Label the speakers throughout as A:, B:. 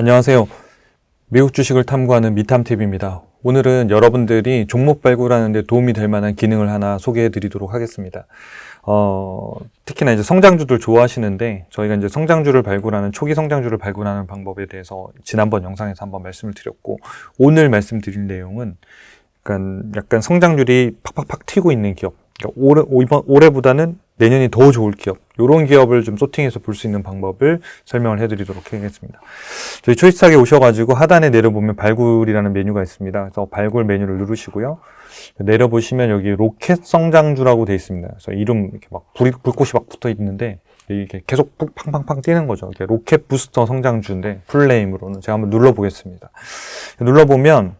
A: 안녕하세요. 미국 주식을 탐구하는 미탐TV입니다. 오늘은 여러분들이 종목 발굴하는 데 도움이 될 만한 기능을 하나 소개해 드리도록 하겠습니다. 어, 특히나 이제 성장주들 좋아하시는데 저희가 이제 성장주를 발굴하는 초기 성장주를 발굴하는 방법에 대해서 지난번 영상에서 한번 말씀을 드렸고 오늘 말씀드릴 내용은 약간, 약간 성장률이 팍팍팍 튀고 있는 기업. 그러니까 올해, 올해보다는 내년이 더 좋을 기업. 이런 기업을 좀 소팅해서 볼 수 있는 방법을 설명을 해드리도록 하겠습니다. 저희 초이스하게 오셔가지고 하단에 내려보면 발굴이라는 메뉴가 있습니다. 그래서 발굴 메뉴를 누르시고요. 내려보시면 여기 로켓 성장주라고 되어 있습니다. 그래서 이름 이렇게 막 불, 불꽃이 막 붙어 있는데 이게 계속 팡팡팡 뛰는 거죠. 로켓 부스터 성장주인데 풀네임으로는 제가 한번 눌러보겠습니다. 눌러보면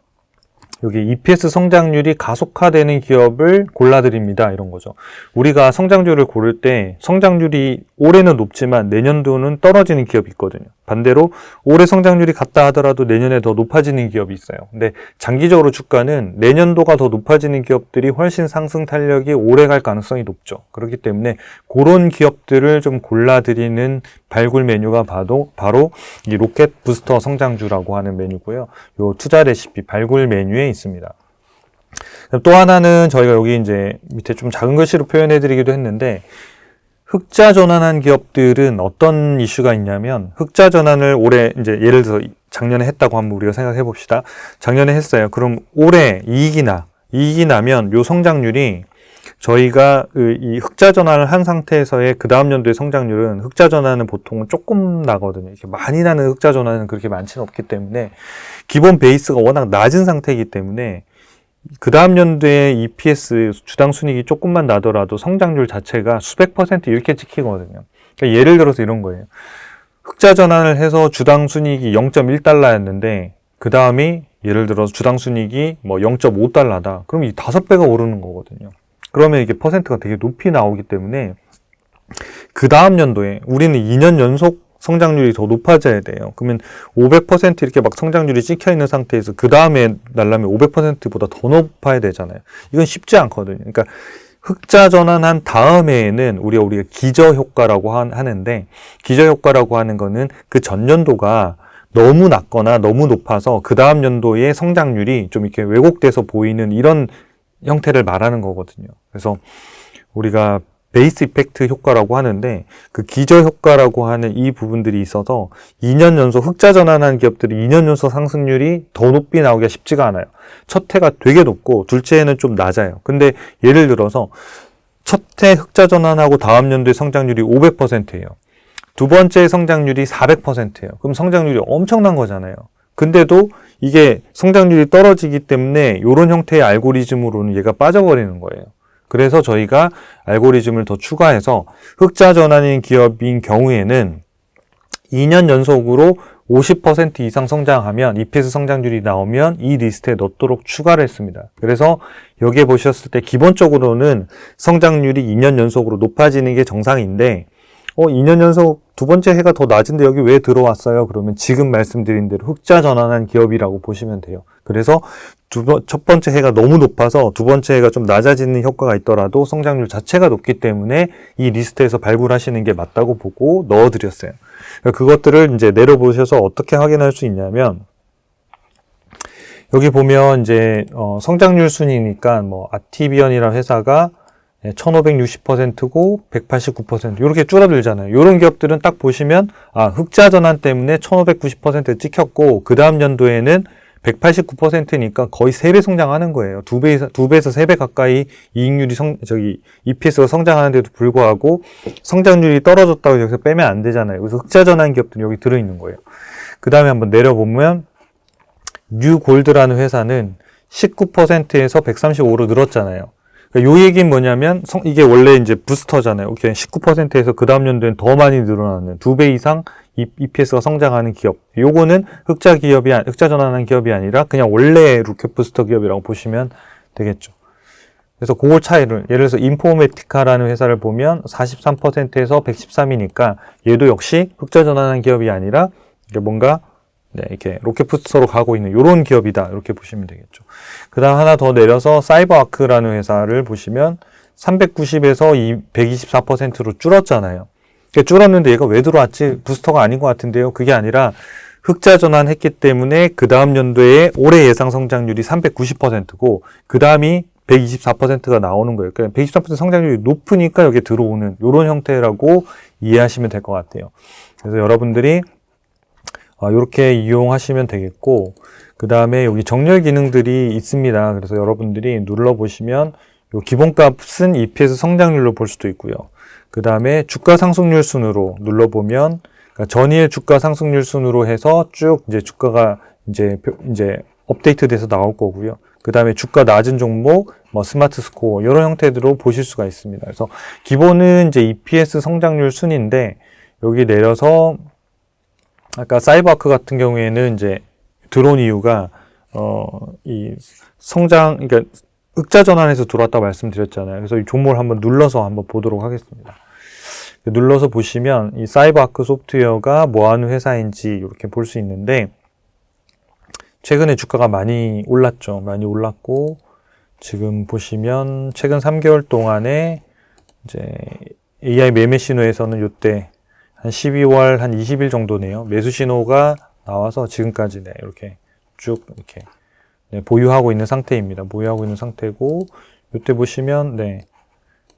A: 여기 EPS 성장률이 가속화되는 기업을 골라드립니다. 이런 거죠. 우리가 성장률을 고를 때 성장률이 올해는 높지만 내년도는 떨어지는 기업이 있거든요. 반대로 올해 성장률이 같다 하더라도 내년에 더 높아지는 기업이 있어요. 근데 장기적으로 주가는 내년도가 더 높아지는 기업들이 훨씬 상승 탄력이 오래 갈 가능성이 높죠. 그렇기 때문에 그런 기업들을 좀 골라드리는 발굴 메뉴가 바로, 바로 이 로켓 부스터 성장주라고 하는 메뉴고요. 요 투자 레시피 발굴 메뉴에 있습니다. 또 하나는 저희가 여기 이제 밑에 좀 작은 글씨로 표현해 드리기도 했는데 흑자 전환한 기업들은 어떤 이슈가 있냐면 흑자 전환을 올해 이제 예를 들어서 작년에 했다고 한번 우리가 생각해 봅시다. 작년에 했어요. 그럼 올해 이익이 나 이익이 나면 요 성장률이 저희가 그이 흑자 전환을 한 상태에서의 그 다음 연도의 성장률은 흑자 전환은 보통은 조금 나거든요. 이렇게 많이 나는 흑자 전환은 그렇게 많지는 없기 때문에 기본 베이스가 워낙 낮은 상태이기 때문에 그 다음 연도에 EPS 주당 순익이 조금만 나더라도 성장률 자체가 수백 퍼센트 이렇게 찍히거든요. 그러니까 예를 들어서 이런 거예요. 흑자 전환을 해서 주당 순익이 0.1달러였는데 그 다음이 예를 들어서 주당 순익이 뭐 0.5달러다. 그럼 이 다섯 배가 오르는 거거든요. 그러면 이게 퍼센트가 되게 높이 나오기 때문에 그 다음 연도에 우리는 2년 연속 성장률이 더 높아져야 돼요. 그러면 500% 이렇게 막 성장률이 찍혀 있는 상태에서 그 다음에 날라면 500%보다 더 높아야 되잖아요. 이건 쉽지 않거든요. 그러니까 흑자 전환한 다음에는 우리가 우리가 기저 효과라고 하는데 기저 효과라고 하는 거는 그 전년도가 너무 낮거나 너무 높아서 그 다음 연도의 성장률이 좀 이렇게 왜곡돼서 보이는 이런 형태를 말하는 거거든요. 그래서 우리가 베이스 이펙트 효과라고 하는데 그 기저 효과라고 하는 이 부분들이 있어서 2년 연속 흑자 전환한 기업들이 2년 연속 상승률이 더 높이 나오기가 쉽지가 않아요. 첫 해가 되게 높고 둘째 해는 좀 낮아요. 근데 예를 들어서 첫 해 흑자 전환하고 다음 연도의 성장률이 500%예요. 두 번째 성장률이 400%예요. 그럼 성장률이 엄청난 거잖아요. 근데도 이게 성장률이 떨어지기 때문에 이런 형태의 알고리즘으로는 얘가 빠져버리는 거예요. 그래서 저희가 알고리즘을 더 추가해서 흑자 전환인 기업인 경우에는 2년 연속으로 50% 이상 성장하면 EPS 성장률이 나오면 이 리스트에 넣도록 추가를 했습니다. 그래서 여기에 보셨을 때 기본적으로는 성장률이 2년 연속으로 높아지는 게 정상인데 어, 2년 연속 두 번째 해가 더 낮은데 여기 왜 들어왔어요? 그러면 지금 말씀드린 대로 흑자 전환한 기업이라고 보시면 돼요. 그래서 두 번, 첫 번째 해가 너무 높아서 두 번째 해가 좀 낮아지는 효과가 있더라도 성장률 자체가 높기 때문에 이 리스트에서 발굴하시는 게 맞다고 보고 넣어드렸어요. 그러니까 그것들을 이제 내려보셔서 어떻게 확인할 수 있냐면 여기 보면 이제 어, 성장률 순이니까 뭐 아티비언이라는 회사가 1560%고 189% 이렇게 줄어들잖아요. 이런 기업들은 딱 보시면 아 흑자 전환 때문에 1590% 찍혔고 그 다음 연도에는 189%니까 거의 3배 성장하는 거예요. 2배, 2배에서 3배 가까이 이익률이 성, 저기, EPS가 성장하는데도 불구하고 성장률이 떨어졌다고 여기서 빼면 안 되잖아요. 그래서 흑자 전환 기업들이 여기 들어있는 거예요. 그 다음에 한번 내려보면, 뉴골드라는 회사는 19%에서 135로 늘었잖아요. 그러니까 요 얘기는 뭐냐면 성, 이게 원래 이제 부스터잖아요. 19%에서 그 다음 연도엔 더 많이 늘어나는 두 배 이상 EPS가 성장하는 기업. 요거는 흑자 기업이 흑자 전환한 기업이 아니라 그냥 원래 루켓 부스터 기업이라고 보시면 되겠죠. 그래서 그걸 차이를 예를 들어서 인포메티카라는 회사를 보면 43%에서 113이니까 얘도 역시 흑자 전환한 기업이 아니라 뭔가 네, 이렇게 로켓 부스터로 가고 있는 이런 기업이다. 이렇게 보시면 되겠죠. 그 다음 하나 더 내려서 사이버아크라는 회사를 보시면 390에서 124%로 줄었잖아요. 줄었는데 얘가 왜 들어왔지? 부스터가 아닌 것 같은데요. 그게 아니라 흑자 전환했기 때문에 그 다음 연도에 올해 예상 성장률이 390%고 그 다음이 124%가 나오는 거예요. 그러니까 124% 성장률이 높으니까 여기 들어오는 이런 형태라고 이해하시면 될 것 같아요. 그래서 여러분들이 이렇게 이용하시면 되겠고 그 다음에 여기 정렬 기능들이 있습니다. 그래서 여러분들이 눌러보시면 요 기본값은 EPS 성장률로 볼 수도 있고요. 그 다음에 주가 상승률 순으로 눌러보면 그러니까 전일 주가 상승률 순으로 해서 쭉 이제 주가가 이제 표- 이제 업데이트돼서 나올 거고요. 그 다음에 주가 낮은 종목, 뭐 스마트 스코어 이런 형태로 보실 수가 있습니다. 그래서 기본은 이제 EPS 성장률 순인데 여기 내려서 아까 사이버아크 같은 경우에는 이제 들어온 이유가 어이 성장 그러니까 흑자 전환해서 들어왔다 말씀드렸잖아요. 그래서 이 종목을 한번 눌러서 한번 보도록 하겠습니다. 눌러서 보시면 이 사이버아크 소프트웨어가 뭐 하는 회사인지 이렇게 볼 수 있는데 최근에 주가가 많이 올랐죠. 많이 올랐고 지금 보시면 최근 3개월 동안에 이제 AI 매매 신호에서는 이때 한 12월 한 20일 정도네요. 매수 신호가 나와서 지금까지 네, 이렇게 쭉 이렇게 네, 보유하고 있는 상태입니다. 보유하고 있는 상태고 이때 보시면 네,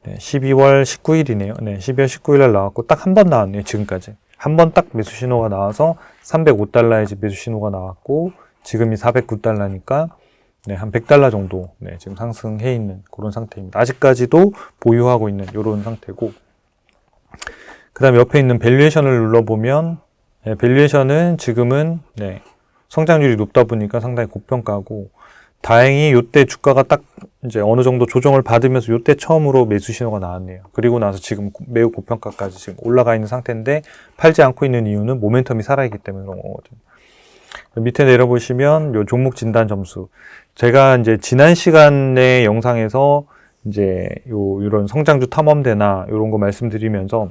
A: 네 12월 19일이네요. 네, 12월 19일 날 나왔고 딱 한 번 나왔네요. 지금까지 한 번 딱 매수 신호가 나와서 305달러의 매수 신호가 나왔고 지금이 409달러니까 네, 한 100달러 정도 네, 지금 상승해 있는 그런 상태입니다. 아직까지도 보유하고 있는 이런 상태고 그 다음에 옆에 있는 밸류에이션을 눌러보면 네, 밸류에이션은 지금은 네, 성장률이 높다 보니까 상당히 고평가고 다행히 이때 주가가 딱 이제 어느 정도 조정을 받으면서 이때 처음으로 매수 신호가 나왔네요. 그리고 나서 지금 고- 매우 고평가까지 지금 올라가 있는 상태인데 팔지 않고 있는 이유는 모멘텀이 살아있기 때문에 그런 거거든요. 밑에 내려보시면 요 종목 진단 점수. 제가 이제 지난 시간의 영상에서 이제 요 이런 성장주 탐험대나 이런 거 말씀드리면서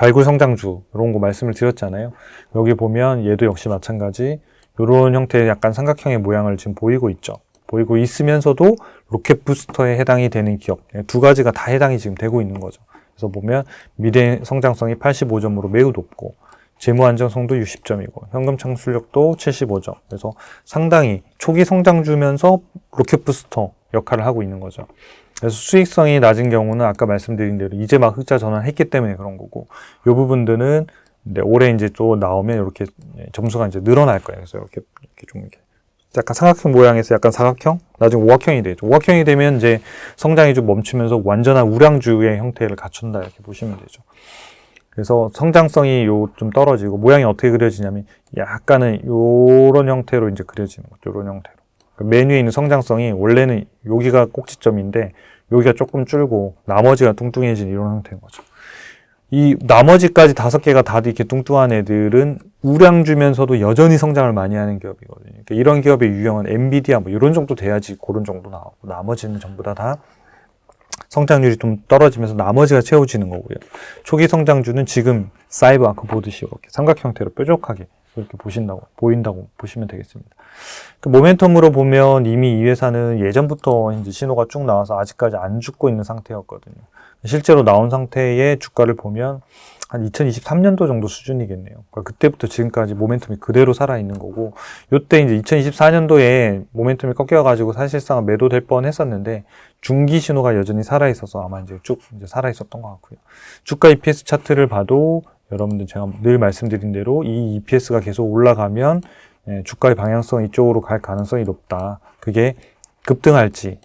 A: 발굴 성장주 이런 거 말씀을 드렸잖아요. 여기 보면 얘도 역시 마찬가지 이런 형태의 약간 삼각형의 모양을 지금 보이고 있죠. 보이고 있으면서도 로켓 부스터에 해당이 되는 기업 예, 두 가지가 다 해당이 지금 되고 있는 거죠. 그래서 보면 미래 성장성이 85점으로 매우 높고 재무 안정성도 60점이고 현금 창출력도 75점. 그래서 상당히 초기 성장주면서 로켓 부스터 역할을 하고 있는 거죠. 그래서 수익성이 낮은 경우는 아까 말씀드린 대로 이제 막 흑자 전환했기 때문에 그런 거고 이 부분들은 네, 올해 이제 또 나오면 이렇게 예, 점수가 이제 늘어날 거예요. 그래서 이렇게, 이렇게 좀 이렇게 약간 삼각형 모양에서 약간 사각형, 나중에 오각형이 되죠. 오각형이 되면 이제 성장이 좀 멈추면서 완전한 우량주의 형태를 갖춘다 이렇게 보시면 되죠. 그래서 성장성이 요 좀 떨어지고 모양이 어떻게 그려지냐면 약간은 요런 형태로 이제 그려지는 거죠. 요런 형태로. 그러니까 메뉴에 있는 성장성이 원래는 여기가 꼭지점인데 여기가 조금 줄고 나머지가 뚱뚱해진 이런 형태인 거죠. 이 나머지까지 다섯 개가 다 이렇게 뚱뚱한 애들은 우량 주면서도 여전히 성장을 많이 하는 기업이거든요. 그러니까 이런 기업의 유형은 엔비디아 뭐 이런 정도 돼야지 그런 정도 나오고 나머지는 전부 다 다 성장률이 좀 떨어지면서 나머지가 채워지는 거고요. 초기 성장주는 지금 사이버 아크 보듯이 이렇게 삼각 형태로 뾰족하게 이렇게 보신다고 보인다고 보시면 되겠습니다. 그 모멘텀으로 보면 이미 이 회사는 예전부터 이제 신호가 쭉 나와서 아직까지 안 죽고 있는 상태였거든요. 실제로 나온 상태의 주가를 보면 한 2023년도 정도 수준이겠네요. 그러니까 그때부터 지금까지 모멘텀이 그대로 살아있는 거고, 요때 이제 2024년도에 모멘텀이 꺾여가지고 사실상 매도될 뻔 했었는데, 중기 신호가 여전히 살아있어서 아마 이제 쭉 이제 살아있었던 것 같고요. 주가 EPS 차트를 봐도 여러분들 제가 늘 말씀드린 대로 이 EPS가 계속 올라가면 예, 주가의 방향성 이쪽으로 갈 가능성이 높다. 그게 급등할지,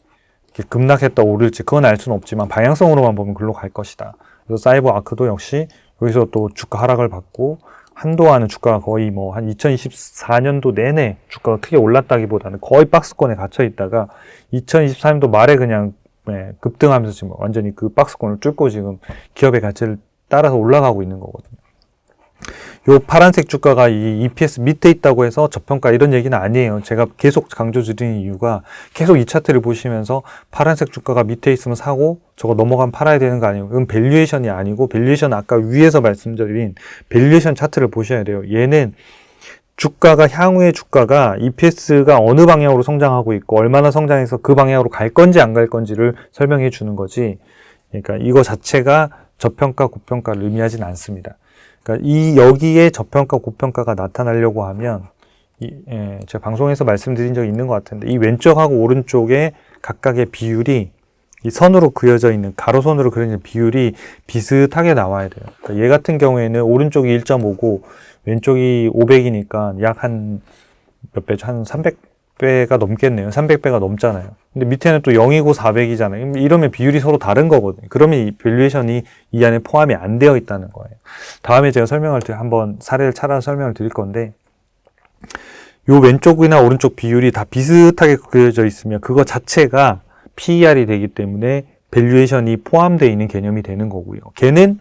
A: 급락했다 오를지 그건 알 수는 없지만 방향성으로만 보면 글로 갈 것이다. 그래서 사이버 아크도 역시 여기서 또 주가 하락을 받고 한동안은 주가가 거의 뭐 한 2024년도 내내 주가가 크게 올랐다기보다는 거의 박스권에 갇혀 있다가 2024년도 말에 그냥 예, 급등하면서 지금 완전히 그 박스권을 뚫고 지금 기업의 가치를 따라서 올라가고 있는 거거든요. 요 파란색 주가가 이 EPS 밑에 있다고 해서 저평가 이런 얘기는 아니에요. 제가 계속 강조 드리는 이유가 계속 이 차트를 보시면서 파란색 주가가 밑에 있으면 사고 저거 넘어가면 팔아야 되는 거 아니에요. 그건 밸류에이션이 아니고 밸류에이션 아까 위에서 말씀드린 밸류에이션 차트를 보셔야 돼요. 얘는 주가가 향후의 주가가 EPS가 어느 방향으로 성장하고 있고 얼마나 성장해서 그 방향으로 갈 건지 안 갈 건지를 설명해 주는 거지. 그러니까 이거 자체가 저평가 고평가를 의미하진 않습니다. 그러니까 이 여기에 저평가 고평가가 나타나려고 하면 이, 예, 제가 방송에서 말씀드린 적이 있는 것 같은데 이 왼쪽하고 오른쪽에 각각의 비율이 이 선으로 그려져 있는 가로선으로 그려진 비율이 비슷하게 나와야 돼요. 그러니까 얘 같은 경우에는 오른쪽이 1.5고 왼쪽이 500이니까 약 한 몇 배죠? 한 300 배가 넘겠네요. 300배가 넘잖아요. 근데 밑에는 또 0이고 400이잖아요. 이러면 비율이 서로 다른 거거든요. 그러면 이 밸류에이션이 이 안에 포함이 안 되어 있다는 거예요. 다음에 제가 설명을 드 한번 사례를 찾아서 설명을 드릴 건데 요 왼쪽이나 오른쪽 비율이 다 비슷하게 그려져 있으면 그거 자체가 PER이 되기 때문에 밸류에이션이 포함되어 있는 개념이 되는 거고요. 걔는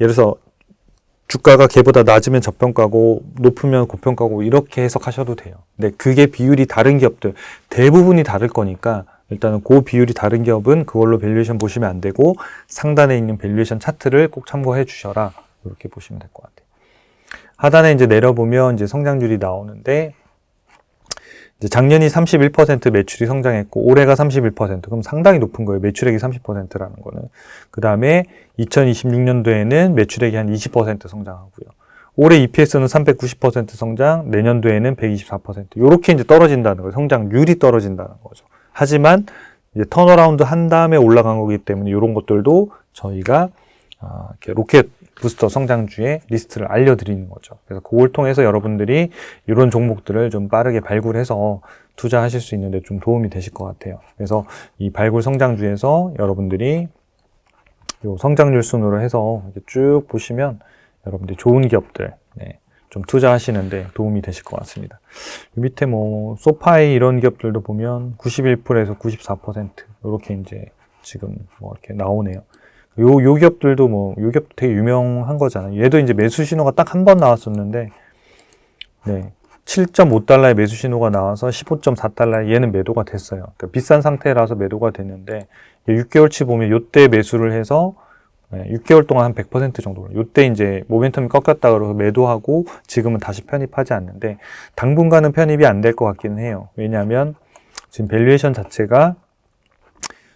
A: 예를 들어서 주가가 걔보다 낮으면 저평가고 높으면 고평가고 이렇게 해석하셔도 돼요. 근데 그게 비율이 다른 기업들 대부분이 다를 거니까 일단은 그 비율이 다른 기업은 그걸로 밸류에이션 보시면 안 되고 상단에 있는 밸류에이션 차트를 꼭 참고해 주셔라. 이렇게 보시면 될 것 같아요. 하단에 이제 내려보면 이제 성장률이 나오는데 작년이 31% 매출이 성장했고 올해가 31% 그럼 상당히 높은 거예요. 매출액이 30%라는 거는. 그다음에 2026년도에는 매출액이 한 20% 성장하고요. 올해 EPS는 390% 성장, 내년도에는 124%. 이렇게 이제 떨어진다는 거예요. 성장률이 떨어진다는 거죠. 하지만 이제 턴어라운드 한 다음에 올라간 거기 때문에 이런 것들도 저희가 아, 이렇게 로켓 부스터 성장주의 리스트를 알려드리는 거죠. 그래서 그걸 통해서 여러분들이 이런 종목들을 좀 빠르게 발굴해서 투자하실 수 있는데 좀 도움이 되실 것 같아요. 그래서 이 발굴 성장주에서 여러분들이 요 성장률 순으로 해서 쭉 보시면 여러분들이 좋은 기업들 네, 좀 투자하시는데 도움이 되실 것 같습니다. 이 밑에 뭐 소파이 이런 기업들도 보면 91%에서 94% 이렇게 이제 지금 뭐 이렇게 나오네요. 요, 요 기업들도 뭐, 요 기업 되게 유명한 거잖아요. 얘도 이제 매수 신호가 딱 한 번 나왔었는데, 네. 7.5달러의 매수 신호가 나와서 15.4달러에 얘는 매도가 됐어요. 그러니까 비싼 상태라서 매도가 됐는데, 6개월치 보면 요때 매수를 해서, 네, 6개월 동안 한 100% 정도. 요때 이제 모멘텀이 꺾였다 그러서 매도하고 지금은 다시 편입하지 않는데, 당분간은 편입이 안 될 것 같기는 해요. 왜냐하면 지금 밸류에이션 자체가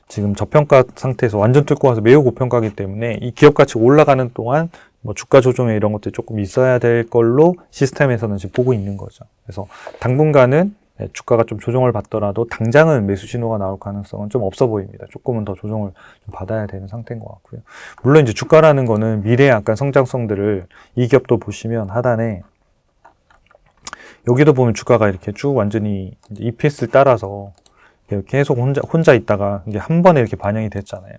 A: 지금 저평가 상태에서 완전 뚫고 와서 매우 고평가이기 때문에 이 기업 가치 올라가는 동안 뭐 주가 조정에 이런 것들이 조금 있어야 될 걸로 시스템에서는 지금 보고 있는 거죠. 그래서 당분간은 네, 주가가 좀 조정을 받더라도 당장은 매수 신호가 나올 가능성은 좀 없어 보입니다. 조금은 더 조정을 좀 받아야 되는 상태인 것 같고요. 물론 이제 주가라는 거는 미래의 약간 성장성들을 이 기업도 보시면 하단에 여기도 보면 주가가 이렇게 쭉 완전히 EPS를 따라서 계속 혼자, 혼자 있다가 이게 한 번에 이렇게 반영이 됐잖아요.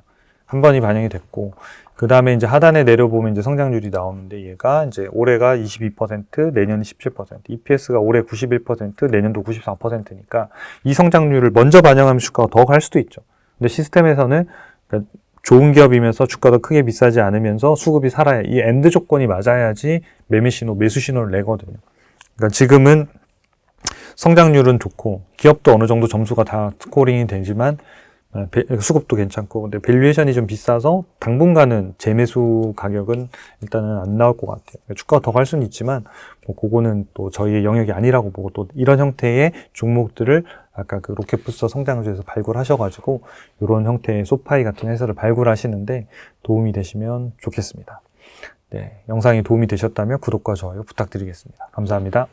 A: 한 번이 반영이 됐고, 그 다음에 이제 하단에 내려보면 이제 성장률이 나오는데 얘가 이제 올해가 22%, 내년이 17%, EPS가 올해 91%, 내년도 94%니까 이 성장률을 먼저 반영하면 주가가 더 갈 수도 있죠. 근데 시스템에서는 좋은 기업이면서 주가가 크게 비싸지 않으면서 수급이 살아야 이 엔드 조건이 맞아야지 매매 신호, 매수 신호를 내거든요. 그러니까 지금은 성장률은 좋고 기업도 어느 정도 점수가 다 스코링이 되지만 어, 수급도 괜찮고 근데 밸류에이션이 좀 비싸서 당분간은 재매수 가격은 일단은 안 나올 것 같아요. 주가가 더 갈 수는 있지만 뭐 그거는 또 저희의 영역이 아니라고 보고 또 이런 형태의 종목들을 아까 그 로켓부스터 성장주에서 발굴하셔가지고 이런 형태의 소파이 같은 회사를 발굴하시는데 도움이 되시면 좋겠습니다. 네, 영상이 도움이 되셨다면 구독과 좋아요 부탁드리겠습니다. 감사합니다.